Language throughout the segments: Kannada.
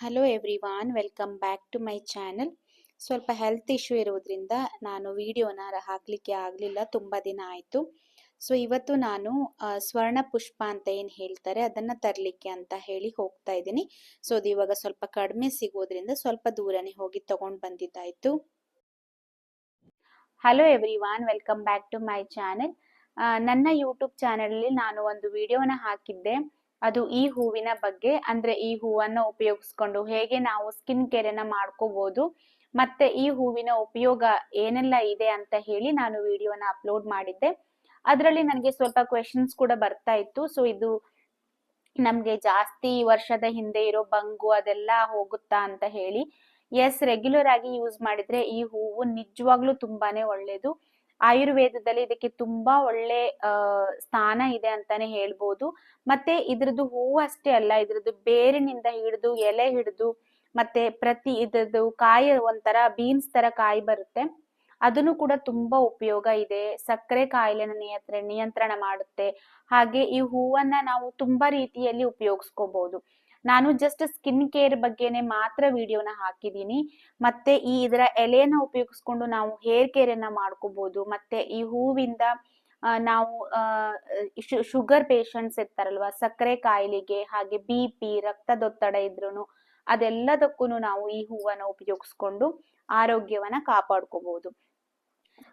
Hello everyone welcome back to my channel ಸ್ವಲ್ಪ ಹೆಲ್ತ್ ಇಶ್ಯೂ ಇರೋದ್ರಿಂದ ನಾನು ವಿಡಿಯೋನ ಹಾಕಲಿಕ್ಕೆ ಆಗಲಿಲ್ಲ, ತುಂಬ ದಿನ ಆಯಿತು. ಸೊ ಇವತ್ತು ನಾನು ಸ್ವರ್ಣ ಪುಷ್ಪ ಅಂತ ಏನು ಹೇಳ್ತಾರೆ ಅದನ್ನು ತರಲಿಕ್ಕೆ ಅಂತ ಹೇಳಿ ಹೋಗ್ತಾ ಇದ್ದೀನಿ. ಸೊ ಅದು ಇವಾಗ ಸ್ವಲ್ಪ ಕಡಿಮೆ ಸಿಗೋದ್ರಿಂದ ಸ್ವಲ್ಪ ದೂರನೇ ಹೋಗಿ ತಗೊಂಡು ಬಂದಿದ್ದಾಯಿತು. Hello everyone welcome back to my channel ನನ್ನ ಯೂಟ್ಯೂಬ್ ಚಾನಲಲ್ಲಿ ನಾನು ಒಂದು ವಿಡಿಯೋನ ಹಾಕಿದ್ದೆ. ಅದು ಈ ಹೂವಿನ ಬಗ್ಗೆ, ಅಂದ್ರೆ ಈ ಹೂವನ್ನ ಉಪಯೋಗಿಸ್ಕೊಂಡು ಹೇಗೆ ನಾವು ಸ್ಕಿನ್ ಕೇರ್ ಅನ್ನ ಮಾಡ್ಕೋಬಹುದು ಮತ್ತೆ ಈ ಹೂವಿನ ಉಪಯೋಗ ಏನೆಲ್ಲ ಇದೆ ಅಂತ ಹೇಳಿ ನಾನು ವಿಡಿಯೋನ ಅಪ್ಲೋಡ್ ಮಾಡಿದ್ದೆ. ಅದರಲ್ಲಿ ನನಗೆ ಸ್ವಲ್ಪ ಕ್ವೆಶನ್ಸ್ ಕೂಡ ಬರ್ತಾ ಇತ್ತು. ಸೊ ಇದು ನಮ್ಗೆ ಜಾಸ್ತಿ ವರ್ಷದ ಹಿಂದೆ ಇರೋ ಬಂಗು ಅದೆಲ್ಲ ಹೋಗುತ್ತಾ ಅಂತ ಹೇಳಿ. ಎಸ್ ರೆಗ್ಯುಲರ್ ಆಗಿ ಯೂಸ್ ಮಾಡಿದ್ರೆ ಈ ಹೂವು ನಿಜವಾಗ್ಲೂ ತುಂಬಾನೇ ಒಳ್ಳೇದು. ಆಯುರ್ವೇದದಲ್ಲಿ ಇದಕ್ಕೆ ತುಂಬಾ ಒಳ್ಳೆ ಸ್ಥಾನ ಇದೆ ಅಂತಾನೆ ಹೇಳ್ಬೋದು. ಮತ್ತೆ ಇದ್ರದ್ದು ಹೂವು ಅಷ್ಟೇ ಅಲ್ಲ, ಇದ್ರದ್ದು ಬೇರಿನಿಂದ ಹಿಡಿದು ಎಲೆ ಹಿಡಿದು, ಮತ್ತೆ ಪ್ರತಿ ಇದ್ರದ್ದು ಕಾಯಿ ಒಂಥರ ಬೀನ್ಸ್ ತರ ಕಾಯಿ ಬರುತ್ತೆ. ಅದನ್ನು ಕೂಡ ತುಂಬಾ ಉಪಯೋಗ ಇದೆ. ಸಕ್ಕರೆ ಕಾಯಿಲೆನ ನಿಯಂತ್ರ, ನಿಯಂತ್ರಣ ಮಾಡುತ್ತೆ. ಹಾಗೆ ಈ ಹೂವನ್ನ ನಾವು ತುಂಬಾ ರೀತಿಯಲ್ಲಿ ಉಪಯೋಗಿಸ್ಕೋಬಹುದು ನಾನು ಜಸ್ಟ್ ಸ್ಕಿನ್ ಕೇರ್ ಬಗ್ಗೆನೆ ಮಾತ್ರ ವಿಡಿಯೋನ ಹಾಕಿದ್ದೀನಿ ಮತ್ತೆ ಈ ಇದರ ಎಲೆಯನ್ನ ಉಪಯೋಗಿಸ್ಕೊಂಡು ನಾವು ಹೇರ್ ಕೇರ್ ಅನ್ನ ಮಾಡ್ಕೋಬಹುದು ಮತ್ತೆ ಈ ಹೂವಿಂದ ನಾವು ಶುಗರ್ ಪೇಷಂಟ್ಸ್ ಇರ್ತಾರಲ್ವಾ, ಸಕ್ಕರೆ ಕಾಯಿಲೆಗೆ, ಹಾಗೆ ಬಿ ಪಿ ರಕ್ತದೊತ್ತಡ ಇದ್ರು ಅದೆಲ್ಲದಕ್ಕೂ ನಾವು ಈ ಹೂವನ್ನ ಉಪಯೋಗಿಸ್ಕೊಂಡು ಆರೋಗ್ಯವನ್ನ ಕಾಪಾಡ್ಕೋಬಹುದು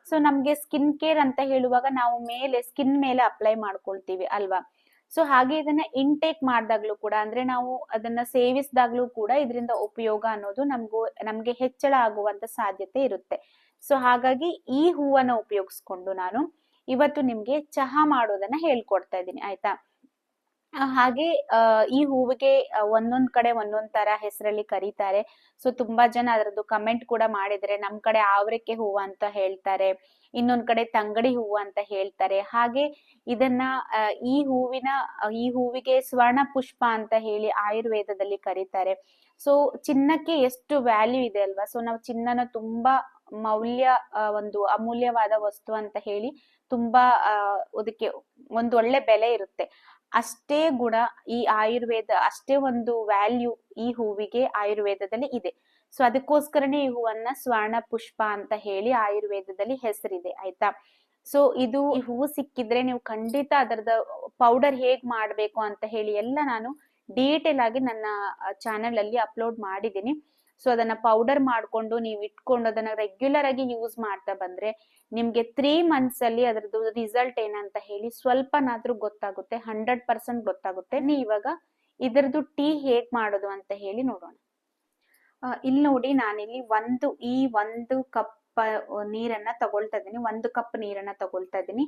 ಸೊ ನಮ್ಗೆ ಸ್ಕಿನ್ ಕೇರ್ ಅಂತ ಹೇಳುವಾಗ ನಾವು ಮೇಲೆ ಸ್ಕಿನ್ ಮೇಲೆ ಅಪ್ಲೈ ಮಾಡ್ಕೊಳ್ತೀವಿ ಅಲ್ವಾ? ಸೊ ಹಾಗೆ ಇದನ್ನ ಇಂಟೇಕ್ ಮಾಡಿದಾಗ್ಲೂ ಕೂಡ, ಅಂದ್ರೆ ನಾವು ಅದನ್ನ ಸೇವಿಸಿದಾಗ್ಲೂ ಕೂಡ ಇದರಿಂದ ಉಪಯೋಗ ಅನ್ನೋದು ನಮ್ಗೂ, ನಮ್ಗೆ ಹೆಚ್ಚಳ ಆಗುವಂತ ಸಾಧ್ಯತೆ ಇರುತ್ತೆ. ಸೊ ಹಾಗಾಗಿ ಈ ಹೂವನ್ನ ಉಪಯೋಗಿಸ್ಕೊಂಡು ನಾನು ಇವತ್ತು ನಿಮ್ಗೆ ಚಹಾ ಮಾಡೋದನ್ನ ಹೇಳ್ಕೊಡ್ತಾ ಇದ್ದೀನಿ, ಆಯ್ತಾ? ಹಾಗೆ ಈ ಹೂವಿಗೆ ಒಂದೊಂದ್ ಕಡೆ ಒಂದೊಂದ್ ತರ ಹೆಸರಲ್ಲಿ ಕರೀತಾರೆ. ಸೊ ತುಂಬಾ ಜನ ಅದರದ್ದು ಕಮೆಂಟ್ ಕೂಡ ಮಾಡಿದ್ರೆ, ನಮ್ ಕಡೆ ಆವ್ರೆಕ್ಕೆ ಹೂವು ಅಂತ ಹೇಳ್ತಾರೆ, ಇನ್ನೊಂದ್ ಕಡೆ ತಂಗಡಿ ಹೂವು ಅಂತ ಹೇಳ್ತಾರೆ. ಹಾಗೆ, ಇದನ್ನ ಈ ಹೂವಿನ, ಈ ಹೂವಿಗೆ ಸ್ವರ್ಣ ಪುಷ್ಪ ಅಂತ ಹೇಳಿ ಆಯುರ್ವೇದದಲ್ಲಿ ಕರೀತಾರೆ. ಸೊ ಚಿನ್ನಕ್ಕೆ ಎಷ್ಟು ವ್ಯಾಲ್ಯೂ ಇದೆ ಅಲ್ವಾ? ಸೊ ನಾವು ಚಿನ್ನನ ತುಂಬಾ ಮೌಲ್ಯ ಒಂದು ಅಮೂಲ್ಯವಾದ ವಸ್ತು ಅಂತ ಹೇಳಿ ತುಂಬಾ ಅದಕ್ಕೆ ಒಂದು ಒಳ್ಳೆ ಬೆಲೆ ಇರುತ್ತೆ. ಅಷ್ಟೇ ಗುಣ ಈ ಆಯುರ್ವೇದ, ಅಷ್ಟೇ ಒಂದು ವ್ಯಾಲ್ಯೂ ಈ ಹೂವಿಗೆ ಆಯುರ್ವೇದದಲ್ಲಿ ಇದೆ. ಸೊ ಅದಕ್ಕೋಸ್ಕರನೇ ಈ ಹೂವನ್ನ ಸ್ವರ್ಣ ಪುಷ್ಪ ಅಂತ ಹೇಳಿ ಆಯುರ್ವೇದದಲ್ಲಿ ಹೆಸರಿದೆ, ಆಯ್ತಾ? ಸೊ ಇದು ಈ ಹೂವು ಸಿಕ್ಕಿದ್ರೆ ನೀವು ಖಂಡಿತ ಅದರದ ಪೌಡರ್ ಹೇಗ್ ಮಾಡ್ಬೇಕು ಅಂತ ಹೇಳಿ ಎಲ್ಲ ನಾನು ಡೀಟೇಲ್ ಆಗಿ ನನ್ನ ಚಾನೆಲ್ ಅಲ್ಲಿ ಅಪ್ಲೋಡ್ ಮಾಡಿದ್ದೀನಿ. ಸೊ ಅದನ್ನ ಪೌಡರ್ ಮಾಡ್ಕೊಂಡು ನೀವು ಇಟ್ಕೊಂಡು ಅದನ್ನ ರೆಗ್ಯುಲರ್ ಆಗಿ ಯೂಸ್ ಮಾಡ್ತಾ ಬಂದ್ರೆ ನಿಮ್ಗೆ ತ್ರೀ ಮಂತ್ಸ್ ಅಲ್ಲಿ ಅದರದ್ದು ರಿಸಲ್ಟ್ ಏನಂತ ಹೇಳಿ ಸ್ವಲ್ಪನಾದ್ರೂ ಗೊತ್ತಾಗುತ್ತೆ ಹಂಡ್ರೆಡ್ ಪರ್ಸೆಂಟ್ ಗೊತ್ತಾಗುತ್ತೆ. ನೀ ಇವಾಗ ಇದರದ್ದು ಟೀ ಹೇಗ್ ಮಾಡೋದು ಅಂತ ಹೇಳಿ ನೋಡೋಣ. ಇಲ್ಲಿ ನೋಡಿ ನಾನಿಲ್ಲಿ ಒಂದು, ಈ ಒಂದು ಕಪ್ ನೀರನ್ನ ತಗೊಳ್ತಾ ಇದ್ದೀನಿ. ಒಂದು ಕಪ್ ನೀರನ್ನ ತಗೊಳ್ತಾ ಇದ್ದೀನಿ.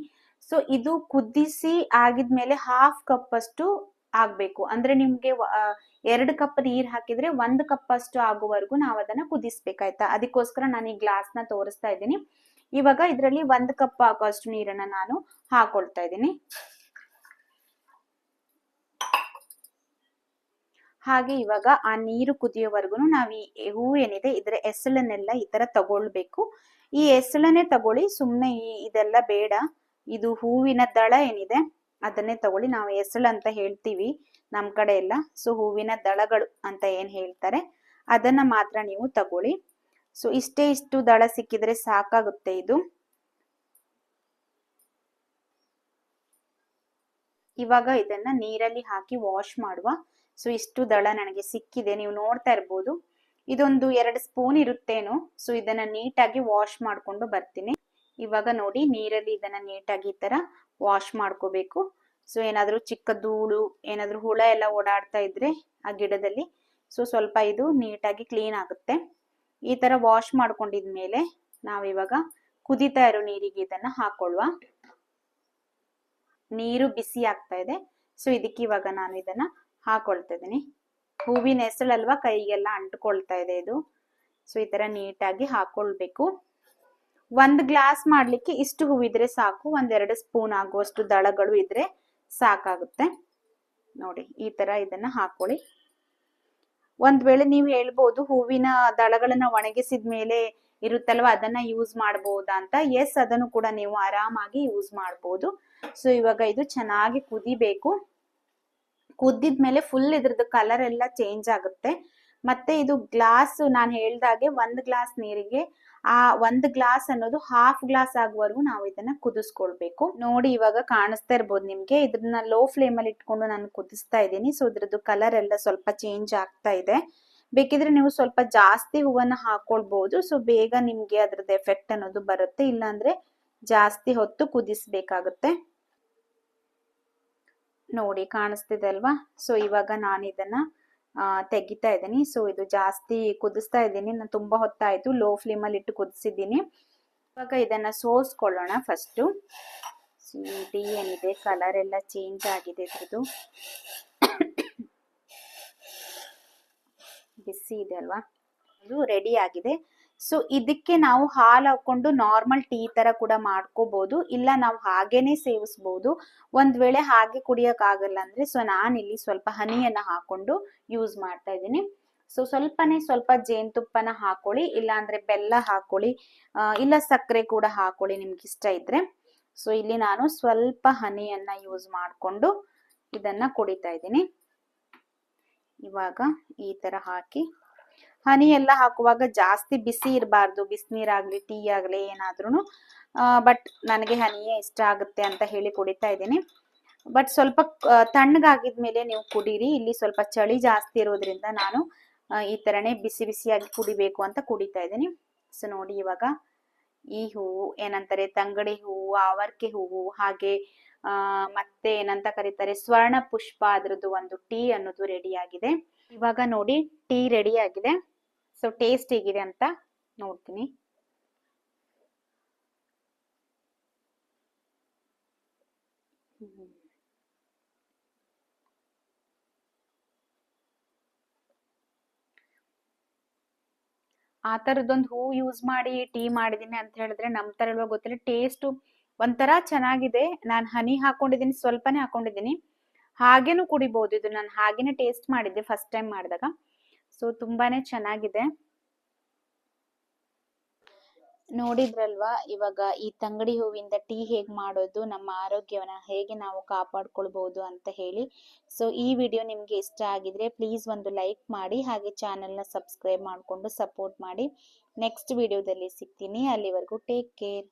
ಸೊ ಇದು ಕುದಿಸಿ ಆಗಿದ್ಮೇಲೆ ಹಾಫ್ ಕಪ್ ಅಷ್ಟು ಆಗ್ಬೇಕು. ಅಂದ್ರೆ ನಿಮ್ಗೆ ಎರಡು ಕಪ್ ನೀರ್ ಹಾಕಿದ್ರೆ ಒಂದು ಕಪ್ ಅಷ್ಟು ಆಗುವವರೆಗೂ ನಾವು ಅದನ್ನ ಕುದಿಸ್ಬೇಕಾಯ್ತಾ ಅದಕ್ಕೋಸ್ಕರ ನಾನು ಈ ಗ್ಲಾಸ್ನ ತೋರಿಸ್ತಾ ಇದ್ದೀನಿ. ಇವಾಗ ಇದರಲ್ಲಿ ಒಂದು ಕಪ್ ಆಗುವಷ್ಟು ನೀರನ್ನ ನಾನು ಹಾಕೊಳ್ತಾ ಇದ್ದೀನಿ. ಹಾಗೆ ಇವಾಗ ಆ ನೀರು ಕುದಿಯೋವರೆಗೂ ನಾವು ಈ ಹೂ ಏನಿದೆ, ಇದರ ಎಸಳನ್ನೆಲ್ಲ ಈ ತರ ತಗೊಳ್ಬೇಕು. ಈ ಎಸಳನ್ನೇ ತಗೊಳ್ಳಿ, ಸುಮ್ನೆ ಈ, ಇದೆಲ್ಲ ಬೇಡ. ಇದು ಹೂವಿನ ದಳ ಏನಿದೆ. ಅದನ್ನೇ ತಗೊಳ್ಳಿ. ನಾವು ಎಸಳು ಅಂತ ಹೇಳ್ತೀವಿ ನಮ್ಮ ಕಡೆ ಎಲ್ಲ. ಸೊ, ಹೂವಿನ ದಳಗಳು ಅಂತ ಏನು ಹೇಳ್ತಾರೆ, ಅದನ್ನ ಮಾತ್ರ ನೀವು ತಗೊಳ್ಳಿ. ಸೊ, ಇಷ್ಟೇ ಇಷ್ಟು ದಳ ಸಿಕ್ಕಿದ್ರೆ ಸಾಕಾಗುತ್ತೆ ಇದು. ಇವಾಗ ಇದನ್ನ ನೀರಲ್ಲಿ ಹಾಕಿ ವಾಶ್ ಮಾಡುವ. ಸೊ, ಇಷ್ಟು ದಳ ನನಗೆ ಸಿಕ್ಕಿದೆ. ನೀವು ನೋಡ್ತಾ ಇರ್ಬೋದು. ಇದೊಂದು ಎರಡು ಸ್ಪೂನ್ ಇರುತ್ತೇನೋ, ಸೊ, ಇದನ್ನ ನೀಟಾಗಿ ವಾಶ್ ಮಾಡ್ಕೊಂಡು ಬರ್ತೀನಿ. ಇವಾಗ ನೋಡಿ ನೀರಲ್ಲಿ ಇದನ್ನ ನೀಟಾಗಿ ಈ ತರ ವಾಶ್ ಮಾಡ್ಕೋಬೇಕು. ಸೊ ಏನಾದ್ರೂ ಚಿಕ್ಕ ಧೂಳು, ಏನಾದ್ರೂ ಹುಳ ಎಲ್ಲ ಓಡಾಡ್ತಾ ಇದ್ರೆ ಆ ಗಿಡದಲ್ಲಿ. ಸೊ ಸ್ವಲ್ಪ ಇದು ನೀಟಾಗಿ ಕ್ಲೀನ್ ಆಗುತ್ತೆ. ಈ ತರ ವಾಶ್ ಮಾಡ್ಕೊಂಡಿದ್ಮೇಲೆ ನಾವಿವಾಗ ಕುದಿತಾ ಇರೋ ನೀರಿಗೆ ಇದನ್ನ ಹಾಕೊಳ್ಳುವ ನೀರು ಬಿಸಿ ಆಗ್ತಾ ಇದೆ. ಸೊ ಇದಕ್ಕೆ ಇವಾಗ ನಾನು ಇದನ್ನ ಹಾಕೊಳ್ತಾ ಇದ್ದೀನಿ. ಹೂವಿನ ಹೆಸಳಲ್ವಾ ಕೈಗೆಲ್ಲ ಅಂಟ್ಕೊಳ್ತಾ ಇದೆ ಇದು. ಸೊ ಈ ತರ ನೀಟಾಗಿ ಹಾಕೊಳ್ಬೇಕು. ಒಂದ್ ಗ್ಲಾಸ್ ಮಾಡ್ಲಿಕ್ಕೆ ಇಷ್ಟು ಹೂವಿದ್ರೆ ಸಾಕು, ಒಂದೆರಡು ಸ್ಪೂನ್ ಆಗುವಷ್ಟು ದಳಗಳು ಇದ್ರೆ ಸಾಕಾಗುತ್ತೆ. ನೋಡಿ, ಈ ತರ ಇದನ್ನ ಹಾಕೊಳ್ಳಿ. ಒಂದ್ ವೇಳೆ ನೀವು ಹೇಳ್ಬೋದು ಹೂವಿನ ದಳಗಳನ್ನ ಒಣಗಿಸಿದ ಮೇಲೆ ಇರುತ್ತಲ್ವಾ, ಅದನ್ನ ಯೂಸ್ ಮಾಡಬಹುದಾ ಅಂತ. ಎಸ್ ಅದನ್ನು ಕೂಡ ನೀವು ಆರಾಮಾಗಿ ಯೂಸ್ ಮಾಡಬಹುದು ಸೊ ಇವಾಗ ಇದು ಚೆನ್ನಾಗಿ ಕುದಿಬೇಕು. ಕುದ್ದಿದ್ಮೇಲೆ ಫುಲ್ ಇದ್ರದ್ದು ಕಲರ್ ಎಲ್ಲ ಚೇಂಜ್ ಆಗುತ್ತೆ. ಮತ್ತೆ ಇದು ಗ್ಲಾಸ್ ನಾನು ಹೇಳ್ದಾಗೆ ಒಂದು ಗ್ಲಾಸ್ ನೀರಿಗೆ, ಆ ಒಂದು ಗ್ಲಾಸ್ ಅನ್ನೋದು ಹಾಫ್ ಗ್ಲಾಸ್ ಆಗುವವರೆಗೂ ನಾವು ಇದನ್ನ ಕುದಿಸ್ಕೊಳ್ಬೇಕು. ನೋಡಿ ಇವಾಗ ಕಾಣಿಸ್ತಾ ಇರ್ಬೋದು ನಿಮ್ಗೆ ಇದನ್ನ ಲೋ ಫ್ಲೇಮ್ ಅಲ್ಲಿ ಇಟ್ಕೊಂಡು ನಾನು ಕುದಿಸ್ತಾ ಇದ್ದೀನಿ. ಸೊ ಇದ್ರದ್ದು ಕಲರ್ ಎಲ್ಲ ಸ್ವಲ್ಪ ಚೇಂಜ್ ಆಗ್ತಾ ಇದೆ. ಬೇಕಿದ್ರೆ ನೀವು ಸ್ವಲ್ಪ ಜಾಸ್ತಿ ಹೂವನ್ನ ಹಾಕೊಳ್ಬಹುದು ಸೊ ಬೇಗ ನಿಮ್ಗೆ ಅದ್ರದ್ದು ಎಫೆಕ್ಟ್ ಅನ್ನೋದು ಬರುತ್ತೆ. ಇಲ್ಲಾಂದ್ರೆ ಜಾಸ್ತಿ ಹೊತ್ತು ಕುದಿಸ್ಬೇಕಾಗುತ್ತೆ. ನೋಡಿ ಕಾಣಿಸ್ತಿದೆ ಅಲ್ವಾ? ಸೊ ಇವಾಗ ನಾನು ಇದನ್ನ ತೆಗಿತಾ ಇದ್ದೀನಿ. ಸೊ ಇದು ಜಾಸ್ತಿ ಕುದಿಸ್ತಾ ಇದ್ದೀನಿ. ನಾನು ತುಂಬ ಹೊತ್ತಾಯಿತು. ಲೋ ಫ್ಲೇಮಲ್ಲಿ ಇಟ್ಟು ಕುದಿಸಿದ್ದೀನಿ. ಇವಾಗ ಇದನ್ನು ಸೋಸ್ಕೊಳ್ಳೋಣ ಫಸ್ಟು ಟೀ ಏನಿದೆ? ಕಲರ್ ಎಲ್ಲ ಚೇಂಜ್ ಆಗಿದೆ ಇದ್ರದ್ದು. ಬಿಸಿ ಇದೆ ಅಲ್ವಾ? ಇದು ರೆಡಿ ಆಗಿದೆ. ಸೊ ಇದಕ್ಕೆ ನಾವು ಹಾಲು ಹಾಕೊಂಡು ನಾರ್ಮಲ್ ಟೀ ತರ ಕೂಡ ಮಾಡ್ಕೋಬಹುದು ಇಲ್ಲ ನಾವು ಹಾಗೇನೆ ಸೇವಿಸಬಹುದು ಒಂದ್ ವೇಳೆ ಹಾಗೆ ಕುಡಿಯಕ್ ಆಗಲ್ಲ ಅಂದ್ರೆ ಸೊ ನಾನಿಲ್ಲಿ ಸ್ವಲ್ಪ ಹನಿಯನ್ನ ಹಾಕೊಂಡು ಯೂಸ್ ಮಾಡ್ತಾ ಇದ್ದೀನಿ. ಸೊ ಸ್ವಲ್ಪನೇ ಸ್ವಲ್ಪ ಜೇನುತುಪ್ಪನ ಹಾಕೊಳ್ಳಿ. ಇಲ್ಲ ಅಂದ್ರೆ ಬೆಲ್ಲ ಹಾಕೊಳ್ಳಿ. ಇಲ್ಲ ಸಕ್ಕರೆ ಕೂಡ ಹಾಕೊಳ್ಳಿ ನಿಮ್ಗೆ ಇಷ್ಟ ಇದ್ರೆ. ಸೊ ಇಲ್ಲಿ ನಾನು ಸ್ವಲ್ಪ ಹನಿಯನ್ನ ಯೂಸ್ ಮಾಡಿಕೊಂಡು ಇದನ್ನ ಕುಡಿತಾ ಇದ್ದೀನಿ. ಇವಾಗ ಈ ತರ ಹಾಕಿ ಹನಿ ಎಲ್ಲ ಹಾಕುವಾಗ ಜಾಸ್ತಿ ಬಿಸಿ ಇರಬಾರ್ದು. ಬಿಸಿನೀರಾಗ್ಲಿ ಟೀ ಆಗಲಿ ಏನಾದ್ರೂ ಬಟ್ ನನಗೆ ಹನಿಯೇ ಇಷ್ಟ ಆಗುತ್ತೆ ಅಂತ ಹೇಳಿ ಕುಡಿತಾ ಇದ್ದೀನಿ. ಬಟ್ ಸ್ವಲ್ಪ ತಣ್ಣಗಾಗಿದ್ಮೇಲೆ ನೀವು ಕುಡೀರಿ. ಇಲ್ಲಿ ಸ್ವಲ್ಪ ಚಳಿ ಜಾಸ್ತಿ ಇರೋದ್ರಿಂದ ನಾನು ಈ ತರನೇ ಬಿಸಿ ಬಿಸಿಯಾಗಿ ಕುಡಿಬೇಕು ಅಂತ ಕುಡಿತಾ ಇದ್ದೀನಿ. ಸೊ ನೋಡಿ ಇವಾಗ ಈ ಹೂವು, ಏನಂತಾರೆ, ತಂಗಡಿ ಹೂವು, ಆವರ್ಕೆ ಹೂವು, ಹಾಗೆ ಮತ್ತೆ ಏನಂತ ಕರೀತಾರೆ, ಸ್ವರ್ಣ ಪುಷ್ಪ ಅದರದ್ದು ಒಂದು ಟೀ ಅನ್ನೋದು ರೆಡಿ ಆಗಿದೆ. ಇವಾಗ ನೋಡಿ ಟೀ ರೆಡಿ ಆಗಿದೆ. ಸೊ ಟೇಸ್ಟ್ ಹೇಗಿದೆ ಅಂತ ನೋಡ್ತೀನಿ. ಆ ತರದೊಂದು ಹೂ ಯೂಸ್ ಮಾಡಿ, ಟೀ ಮಾಡಿದೀನಿ ಅಂತ ಹೇಳಿದ್ರೆ ನಮ್ ತರ ಇಲ್ವಾ ಗೊತ್ತಿಲ್ಲ. ಟೇಸ್ಟ್ ಒಂಥರ ಚೆನ್ನಾಗಿದೆ. ನಾನು ಹನಿ ಹಾಕೊಂಡಿದ್ದೀನಿ ಸ್ವಲ್ಪನೇ ಹಾಕೊಂಡಿದ್ದೀನಿ ಹಾಗೇನು ಕುಡಿಬಹುದು ಇದು ನಾನು ಹಾಗೇನೆ ಟೇಸ್ಟ್ ಮಾಡಿದ್ದೆ ಫಸ್ಟ್ ಟೈಮ್ ಮಾಡಿದಾಗ. ಸೊ ತುಂಬಾನೇ ಚೆನ್ನಾಗಿದೆ. ನೋಡಿದ್ರಲ್ವಾ? ಇವಾಗ ಈ ತಂಗಡಿ ಹೂವಿಂದ ಟೀ ಹೇಗೆ ಮಾಡೋದು, ನಮ್ಮ ಆರೋಗ್ಯವನ್ನ ಹೇಗೆ ನಾವು ಕಾಪಾಡ್ಕೊಳ್ಬಹುದು ಅಂತ ಹೇಳಿ. ಸೊ ಈ ವಿಡಿಯೋ ನಿಮಗೆ ಇಷ್ಟ ಆಗಿದ್ರೆ ಪ್ಲೀಸ್ ಒಂದು ಲೈಕ್ ಮಾಡಿ, ಹಾಗೆ ಚಾನೆಲ್ನ ಸಬ್ಸ್ಕ್ರೈಬ್ ಮಾಡಿಕೊಂಡು ಸಪೋರ್ಟ್ ಮಾಡಿ. ನೆಕ್ಸ್ಟ್ ವಿಡಿಯೋದಲ್ಲಿ ಸಿಗ್ತೀನಿ. ಅಲ್ಲಿವರೆಗೂ ಟೇಕ್ ಕೇರ್